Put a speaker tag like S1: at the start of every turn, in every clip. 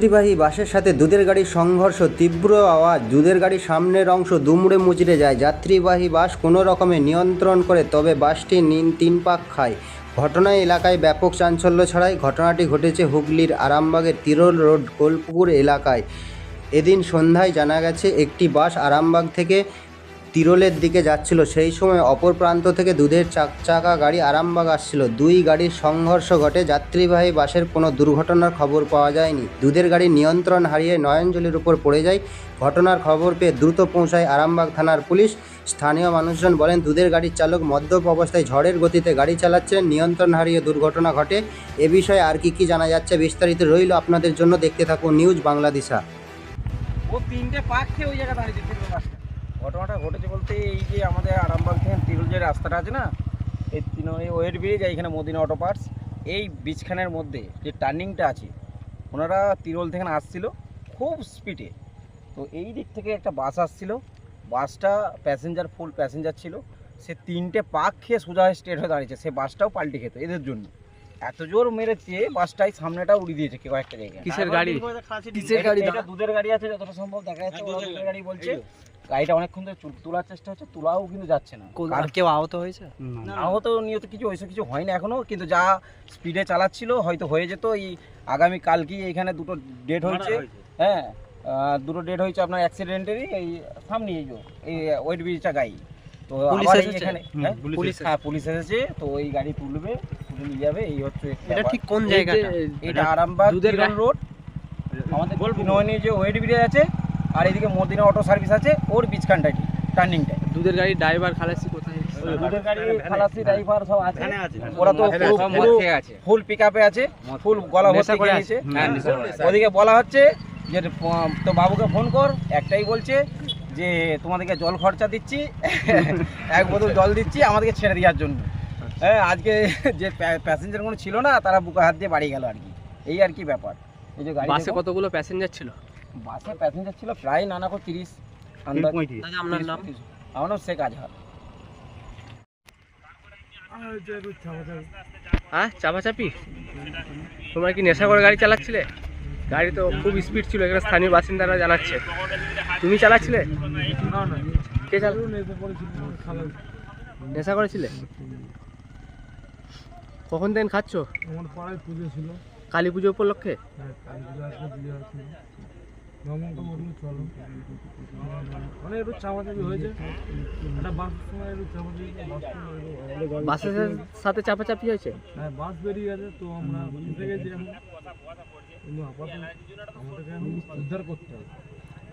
S1: যাত্রীবাহী বাসের সাথে দুধের গাড়ির সংঘর্ষ, তীব্র আওয়াজ। দুধের গাড়ির সামনের অংশ দুমড়ে মুচড়ে যায়। যাত্রীবাহী বাস কোনো রকমে নিয়ন্ত্রণ করে, তবে বাসটি নিন তিন পাক খায়। ঘটনায় এলাকায় ব্যাপক চাঞ্চল্য ছড়ায়। ঘটনাটি ঘটেছে হুগলির আরামবাগের তিরোল রোড, গোলপুকুর এলাকায়। এদিন সন্ধ্যায় জানা গেছে, একটি বাস আরামবাগ থেকে তিরোলের দিকে যাচ্ছিল, সেই সময় অপর প্রান্ত থেকে দুধের চাক চাকা গাড়ি আরামবাগ আসছিল। দুই গাড়ির সংঘর্ষ ঘটে, যাত্রীবাহী বাসের কোনো দুর্ঘটনার খবর পাওয়া যায়নি। দুধের গাড়ি নিয়ন্ত্রণ হারিয়ে নয়নজলির উপর পড়ে যায়। ঘটনার খবর পেয়ে দ্রুত পৌঁছায় আরামবাগ থানার পুলিশ। স্থানীয় মানুষজন বলেন, দুধের গাড়ির চালক মদ্যপ অবস্থায় ঝড়ের গতিতে গাড়ি চালাচ্ছেন। নিয়ন্ত্রণ হারিয়ে দুর্ঘটনা ঘটে। এ বিষয়ে আর কি কি জানা যাচ্ছে বিস্তারিত রইল আপনাদের জন্য। দেখতে থাকুন নিউজ বাংলাদেশা।
S2: ও তিনটে পাক খেয়ে ওই জায়গা দাঁড়িয়েছে তিরুল বাসটা ঘটনাটা ঘটেছে বলতে এই যে আমাদের আরামবাগ থেকে তিরুল যে রাস্তাটা আছে না এই তিন ওয়েট ব্রিজ এইখানে মদিনা অটো পার্টস এই বীজখানের মধ্যে যে টার্নিংটা আছে ওনারা তিরুল থেকে আসছিল খুব স্পিডে তো এই দিক থেকে একটা বাস আসছিল বাসটা প্যাসেঞ্জার ফুল প্যাসেঞ্জার ছিল। সে তিনটে পাক খেয়ে সোজা স্টেট হয়ে দাঁড়িয়েছে সে বাসটাও পাল্টে খেত এদের জন্য। এত জোর মেরেছে বাসটাই সামনেটা উড়িয়ে দিয়েছে কেউ একটা জায়গায়।
S3: কিসের গাড়ি?
S2: কিসের গাড়ি? এটা দুধের গাড়ি আছে যতটা সম্ভব দেখা যাচ্ছে গাড়ি। বলছে। গাড়িটা অনেকক্ষণ ধরে তোলার চেষ্টা হচ্ছে তোলাও কিন্তু যাচ্ছে না।
S3: আর কেউ আহত হয়েছে?
S2: আহত নিয়ত কিছু ওইসব কিছু হয়নি এখনও কিন্তু যা স্পিডে চালাচ্ছিল হয়তো হয়ে যেত। এই আগামী কালকে এখানে দুটো ডেট হয়েছে। হ্যাঁ দুটো ডেট হয়েছে আপনার অ্যাক্সিডেন্টেরই এই সামনে এই এই ওয়েট ব্রিজটা গাড়ি তো
S3: পুলিশ
S2: আবার এখানে হ্যাঁ?
S3: পুলিশ
S2: পুলিশ
S3: এসেছে।
S2: হ্যাঁ পুলিশ এসেছে তো এই গাড়ি তুলবে তুলে নিয়ে যাবে এই হচ্ছে
S3: এটা ঠিক কোন জায়গাটা?
S2: এটা আরামবাগ রোড। আমাদের নয়নি যে ওয়েট ব্রিজ আছে আর এদিকে মদিনা অটো সার্ভিস আছে ওর বীজখানটা টার্নিংটা
S3: দুধের গাড়ি ড্রাইভার খালাসি কোথায়?
S2: দুধের গাড়ি খালাসি ড্রাইভার সব আছে।
S4: আছে।
S2: ওরা তো। ফুল পিক আপে আছে। ফুল গলা ভর্তি
S3: করে আছে। হ্যাঁ, করে আছে।
S2: ওদিকে বলা হচ্ছে যে তো বাবুকে ফোন কর একটাই বলছে যে তোমাদেরকে জল খরচা দিচ্ছি এক বোতল জল দিচ্ছি আমাদেরকে ছেড়ে দেওয়ার জন্য। হ্যাঁ আজকে যে প্যাসেঞ্জার কোনো ছিল না তারা বুকে হাত দিয়ে বাড়ি গেল আর কি। এই আর কি ব্যাপার। এই যে গাড়ি
S3: বাসে কতগুলো প্যাসেঞ্জার ছিল?
S2: বাসে প্যাসেঞ্জার ছিল প্রায় নানা করে তিরিশ আন্দাজ
S3: আপনার নাম?
S2: আমার নাম শেখ আজহার।
S3: হ্যাঁ চাপাচাপি? তোমরা কি নেশা করে গাড়ি চালাচ্ছিলে? গাড়ি তো খুব স্পিড ছিল এখানে স্থানীয় বাসিন্দারা জানাচ্ছে। তুমি চালাচ্ছিলে? কে চাল নেশা করেছিলে? কখন দেন খাচ্ছ?
S4: আমার পাড়ায় পুজো ছিল।
S3: কালী পুজো উপলক্ষে?
S4: হ্যাঁ, কালী পুজো
S3: বাসের সাথে চাপাচাপি হয়েছে?
S4: হ্যাঁ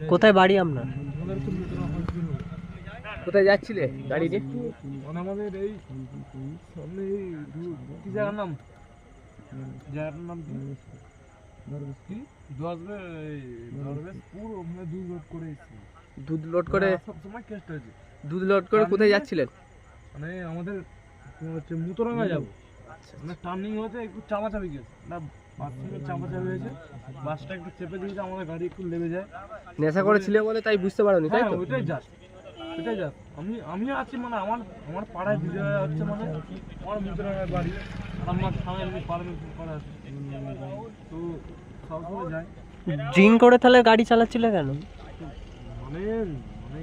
S3: কোথায় বাড়ি আপনার? কোথায় যাচ্ছিলে গাড়ি নিয়ে
S4: আমাদের এই সামনে কি জায়গার নাম? জায়গাটার নাম কি? দশবেশপুর ওখানে দুই লোড করে
S3: দুধ লোড করে?
S4: সব সময় কেস্ট হয়েছে।
S3: দুধ লোড করে কোথায় যাচ্ছিলেন?
S4: মানে আমাদের হচ্ছে মুতরাঙ্গা যাব। মানে টার্নিং হয়েছে একটু চাপাচাপি গেছে। না বাস চাপাচাপি হয়েছে। বাসটা একটু চেপে দিয়েছে আমাদের গাড়ি একটু লেগে যায়।
S3: নেশা করেছিলে বলে তাই বুঝতে পারোনি তাই
S4: হ্যাঁ
S3: তো?
S4: ওইটাই আমি আমি আছি মানে আমার আমার পাড়ায় বিজয় হচ্ছে মানে আমার বাড়ি। আমার তো
S3: ড্রিঙ্ক করে তাহলে গাড়ি চালাচ্ছিলে কেন?
S4: মানে মানে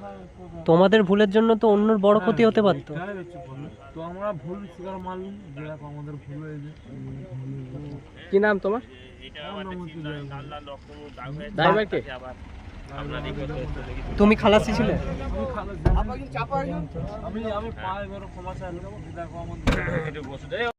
S4: হ্যাঁ
S3: তোমাদের ভুলের জন্য তো অন্যর বড় ক্ষতি হতে পারতো।
S4: এটাই হচ্ছে problem। তো আমরা ভুল স্বীকার মানলাম যে আমাদের ভুল হয়েছে।
S3: কি নাম তোমার? তুমি খালাসি ছিলে?
S4: আমি আমি আমি পায়ে বেরো ক্ষমা চাইলাম। দেখো আমাদের